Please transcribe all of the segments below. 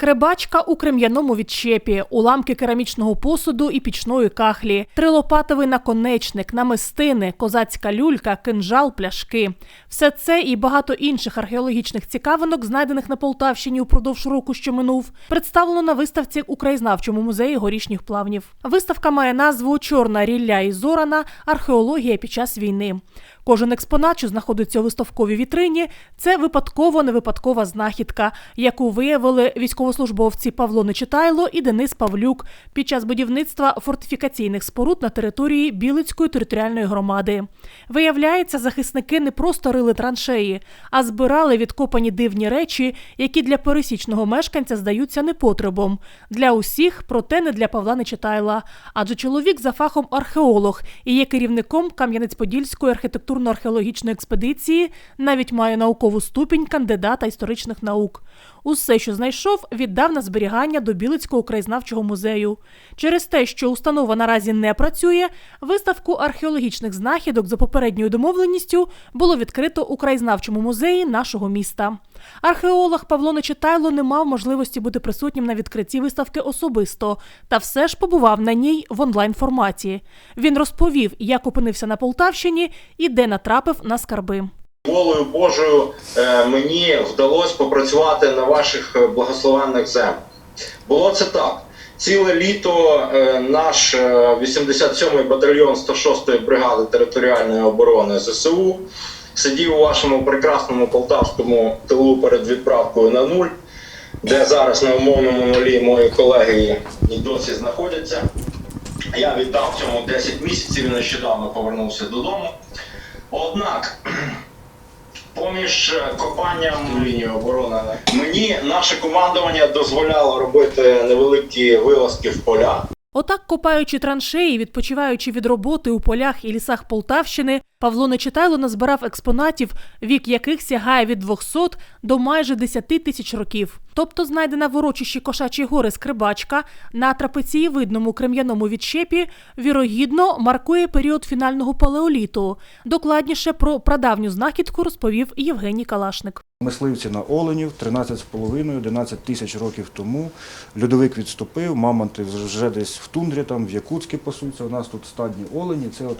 Скребачка у крем'яному відчепі, уламки керамічного посуду і пічної кахлі, трилопатовий наконечник, намистини, козацька люлька, кинжал, пляшки. Все це і багато інших археологічних цікавинок, знайдених на Полтавщині упродовж року, що минув, представлено на виставці у краєзнавчому музеї горішніх плавнів. Виставка має назву Чорна рілля і зорана. Археологія під час війни. Кожен експонат, що знаходиться у виставковій вітрині, це випадково невипадкова знахідка, яку виявили військовослужбовці Павло Нечитайло і Денис Павлюк під час будівництва фортифікаційних споруд на території Білицької територіальної громади. Виявляється, захисники не просто рили траншеї, а збирали відкопані дивні речі, які для пересічного мешканця здаються непотребом. Для усіх, проте не для Павла Нечитайла. Адже чоловік за фахом археолог і є керівником Кам'янець-Подільської архітектурно-археологічної експедиції, навіть має наукову ступінь кандидата історичних наук. Усе, що знайшов, віддав на зберігання до Білицького краєзнавчого музею. Через те, що установа наразі не працює, виставку археологічних знахідок за попередньою домовленістю було відкрито у краєзнавчому музеї нашого міста. Археолог Павло Нечитайло не мав можливості бути присутнім на відкритті виставки особисто, та все ж побував на ній в онлайн форматі. Він розповів, як опинився на Полтавщині і де натрапив на скарби. Волею Божою е, мені вдалося попрацювати на ваших е, благословенних землях. Було це так. Ціле літо е, наш е, 87-й батальйон 106-ї бригади територіальної оборони ЗСУ сидів у вашому прекрасному полтавському тилу перед відправкою на нуль, де зараз на умовному нулі мої колеги і досі знаходяться. Я віддав цьому 10 місяців і нещодавно повернувся додому. Однак Поміж е, копанням лінії оборони мені наше командування дозволяло робити невеликі вилазки в поля. Отак, копаючи траншеї, відпочиваючи від роботи у полях і лісах Полтавщини, Павло Нечитайло назбирав експонатів, вік яких сягає від 200 до майже 10 тисяч років. Тобто знайдена в урочищі Кошачі гори скрибачка на трапецієвидному крем'яному відщепі вірогідно маркує період фінального палеоліту. Докладніше про прадавню знахідку розповів Євгеній Калашник. Мисливці на оленів 13,5-11 тисяч років тому. Льодовик відступив, мамонти вже десь в тундрі, там в Якутській пасуться. У нас тут стадні олені. Це от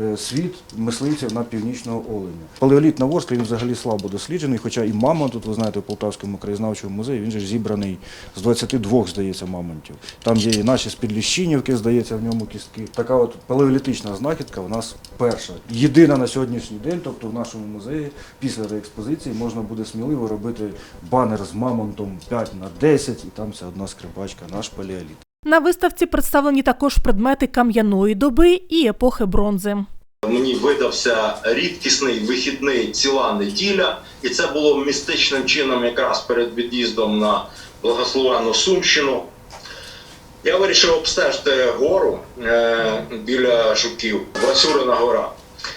е, світ мисливців на північного оленя. Палеоліт на Ворсклі він взагалі слабо досліджений, хоча і мамонт, тут ви знаєте, в Полтавському краєзнавчому музеї, він же зібраний з 22, здається, мамонтів. Там є і наші з-під Ліщинівки, здається, в ньому кістки. Така от палеолітична знахідка у нас перша. Єдина на сьогоднішній день, тобто в нашому музеї після реекспозиції можна буде сміливо робити банер з мамонтом 5 на 10 і там це одна скрипачка, наш палеоліт. На виставці представлені також предмети кам'яної доби і епохи бронзи. Мені видався рідкісний вихідний ціла неділя, і це було містичним чином якраз перед від'їздом на благословенну Сумщину. Я вирішив обстежити гору е, біля жуків, Васюрина гора.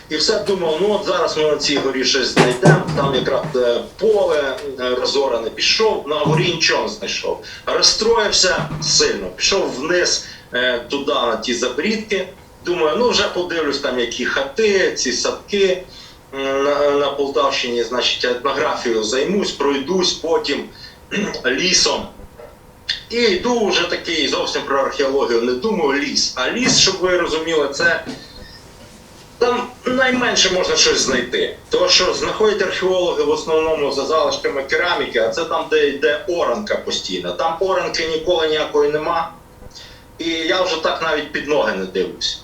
І все думав, ну от зараз ми на цій горі щось знайдемо. Там якраз е, поле е, розорене. Пішов на горі нічого не знайшов. Розстроївся сильно, пішов вниз е, туди, на ті забрідки. Думаю, ну вже подивлюсь там, які хати, ці садки на, на Полтавщині, значить, етнографію займусь, пройдусь потім лісом. І йду вже такий зовсім про археологію не думаю ліс. А ліс, щоб ви розуміли, це там найменше можна щось знайти. Тому що знаходять археологи в основному за залишками кераміки, а це там, де йде оранка постійно. Там оранки ніколи ніякої нема. І я вже так навіть під ноги не дивлюсь.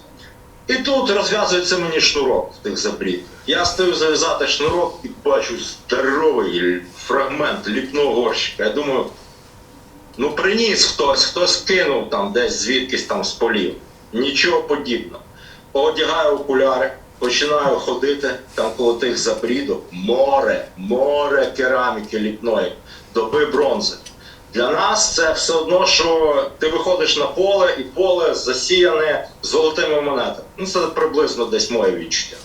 І тут розв'язується мені шнурок в тих забрідках. Я стою зав'язати шнурок і бачу здоровий фрагмент ліпного горщика. Я думаю, ну приніс хтось, хтось кинув там десь звідкись там з полів. Нічого подібного. Одягаю окуляри, починаю ходити там коло тих забрідок. Море, море кераміки ліпної, доби бронзи. Для нас це все одно, що ти виходиш на поле, і поле засіяне золотими монетами. Ну, це приблизно десь моє відчуття.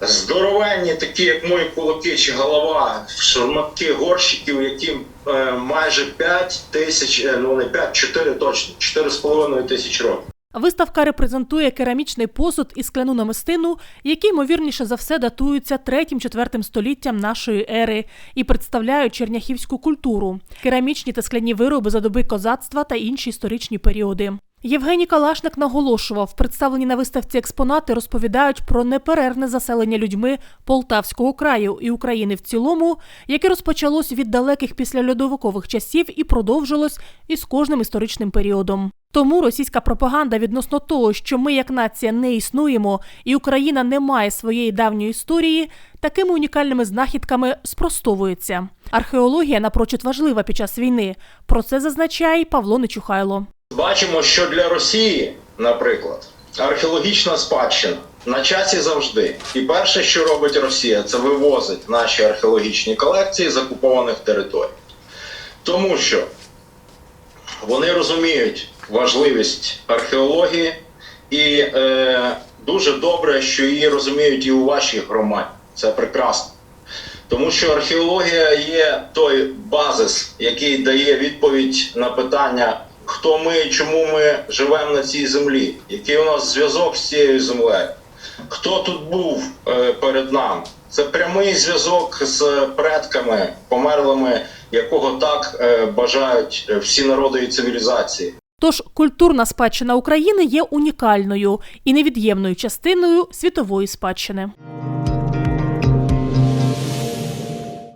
Здоровенні, такі, як мої кулаки чи голова, шматки горщиків, яким е, майже 5 тисяч, е, ну не 5, 4 точно, 4,5 тисяч років. Виставка репрезентує керамічний посуд і скляну намистину, які ймовірніше за все датуються 3-4 століттям нашої ери і представляють черняхівську культуру, керамічні та скляні вироби за доби козацтва та інші історичні періоди. Євгеній Калашник наголошував, представлені на виставці експонати розповідають про неперервне заселення людьми Полтавського краю і України в цілому, яке розпочалось від далеких післяльодовикових часів і продовжилось із кожним історичним періодом. Тому російська пропаганда відносно того, що ми як нація не існуємо і Україна не має своєї давньої історії, такими унікальними знахідками спростовується. Археологія напрочуд важлива під час війни. Про це зазначає Павло Нечухайло. Бачимо, що для Росії, наприклад, археологічна спадщина на часі завжди. І перше, що робить Росія, це вивозить наші археологічні колекції з окупованих територій. Тому що вони розуміють важливість археології, і е, дуже добре, що її розуміють і у вашій громаді. Це прекрасно. Тому що археологія є той базис, який дає відповідь на питання, хто ми і чому ми живемо на цій землі, який у нас зв'язок з цією землею, хто тут був е, перед нами. Це прямий зв'язок з предками, померлими, якого так е, бажають е, всі народи і цивілізації. Тож культурна спадщина України є унікальною і невід'ємною частиною світової спадщини.